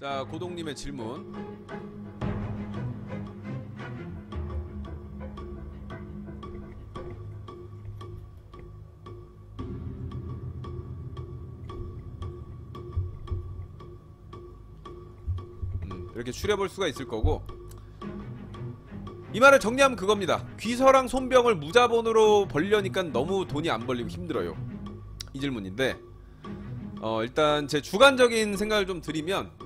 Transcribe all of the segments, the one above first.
자 고동님의 질문. 음, 이렇게 추려볼 수가 있을 거고. 이 말을 정리하면 그겁니다. 귀서랑 손병을 무자본으로 벌려니까 너무 돈이 안 벌리고 힘들어요. 이 질문인데 어 일단 제 주관적인 생각을 좀 드리면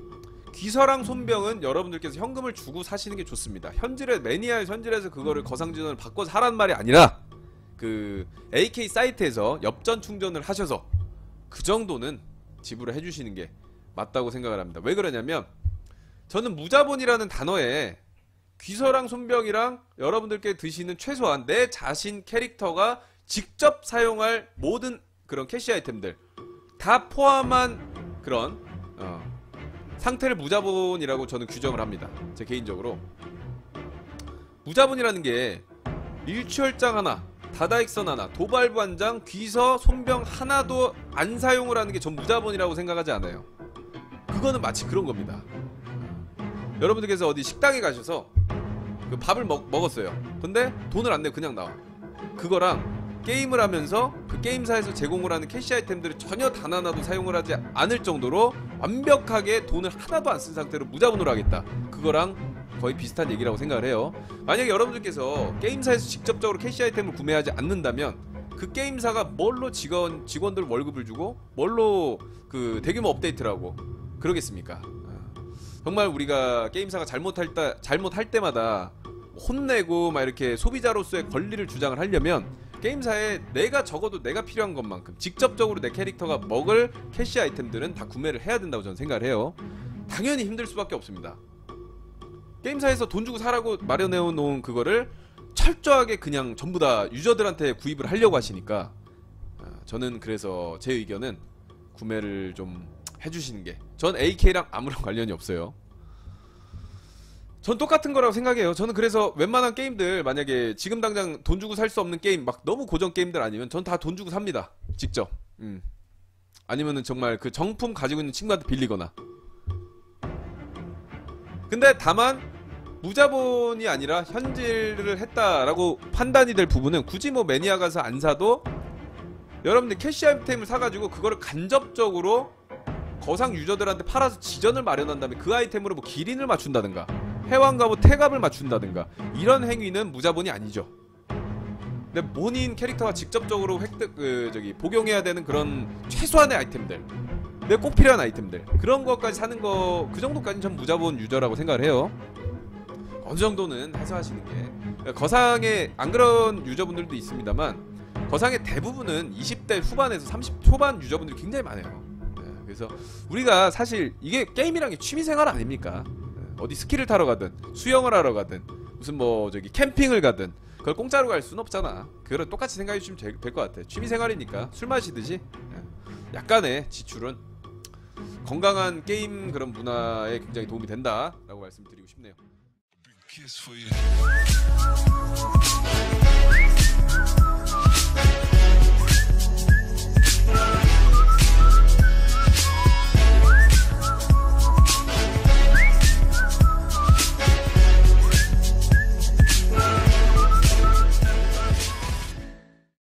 귀서랑 손병은 여러분들께서 현금을 주고 사시는 게 좋습니다. 현질에 매니아의 현질에서 그거를 거상진원을 바꿔서 하란 말이 아니라 그 AK 사이트에서 엽전 충전을 하셔서 그 정도는 지불을 해주시는 게 맞다고 생각을 합니다. 왜 그러냐면 저는 무자본이라는 단어에 귀서랑 손병이랑 여러분들께 드시는 최소한 내 자신 캐릭터가 직접 사용할 모든 그런 캐시 아이템들 다 포함한 그런 어, 상태를 무자본이라고 저는 규정을 합니다. 제 개인적으로 무자본이라는 게 일취혈장 하나, 다다익선 하나, 도발부 한 장, 귀서, 손병 하나도 안 사용을 하는 게 전 무자본이라고 생각하지 않아요. 그거는 마치 그런 겁니다. 여러분들께서 어디 식당에 가셔서 그 밥을 먹, 먹었어요. 근데 돈을 안 내고 그냥 나와. 그거랑 게임을 하면서 그 게임사에서 제공을 하는 캐시 아이템들을 전혀 단 하나도 사용을 하지 않을 정도로 완벽하게 돈을 하나도 안 쓴 상태로 무자본으로 하겠다. 그거랑 거의 비슷한 얘기라고 생각을 해요. 만약에 여러분들께서 게임사에서 직접적으로 캐시 아이템을 구매하지 않는다면 그 게임사가 뭘로 직원 직원들 월급을 주고 뭘로 그 대규모 업데이트를 하고 그러겠습니까? 아, 정말 우리가 게임사가 잘못할 때 잘못할 때마다 혼내고 막 이렇게 소비자로서의 권리를 주장을 하려면 게임사에 내가 적어도 내가 필요한 것만큼 직접적으로 내 캐릭터가 먹을 캐시 아이템들은 다 구매를 해야 된다고 저는 생각을 해요. 당연히 힘들 수밖에 없습니다. 게임사에서 돈 주고 사라고 마련해 놓은 그거를 철저하게 그냥 전부 다 유저들한테 구입을 하려고 하시니까 아, 저는 그래서 제 의견은 구매를 좀 해주시는 게 전 AK랑 아무런 관련이 없어요. 전 똑같은 거라고 생각해요. 저는 그래서 웬만한 게임들 만약에 지금 당장 돈 주고 살 수 없는 게임 막 너무 고정 게임들 아니면 전 다 돈 주고 삽니다. 직접. 음. 아니면은 정말 그 정품 가지고 있는 친구한테 빌리거나. 근데 다만 무자본이 아니라 현질을 했다라고 판단이 될 부분은 굳이 뭐 매니아 가서 안 사도 여러분들 캐시 아이템을 사가지고 그거를 간접적으로 거상 유저들한테 팔아서 지전을 마련한 다음에 그 아이템으로 뭐 기린을 맞춘다든가 해왕과 태갑을 맞춘다든가 이런 행위는 무자본이 아니죠. 근데 본인 캐릭터가 직접적으로 획득 그 저기 복용해야 되는 그런 최소한의 아이템들 내꼭 필요한 아이템들 그런 것까지 사는 거 그 정도까지는 전 무자본 유저라고 생각을 해요. 어느 정도는 해서 하시는 게 거상에 안 그런 유저분들도 있습니다만 거상의 대부분은 20대 후반에서 30 초반 유저분들이 굉장히 많아요. 네, 그래서 우리가 사실 이게 게임이란 게 취미생활 아닙니까? 네, 어디 스키를 타러 가든 수영을 하러 가든 무슨 뭐 저기 캠핑을 가든 그걸 공짜로 갈 수는 없잖아. 그거를 똑같이 생각해 주시면 될 것 같아. 취미생활이니까 술 마시듯이 네, 약간의 지출은 건강한 게임 그런 문화에 굉장히 도움이 된다라고 말씀드리고 싶네요. Kiss for you.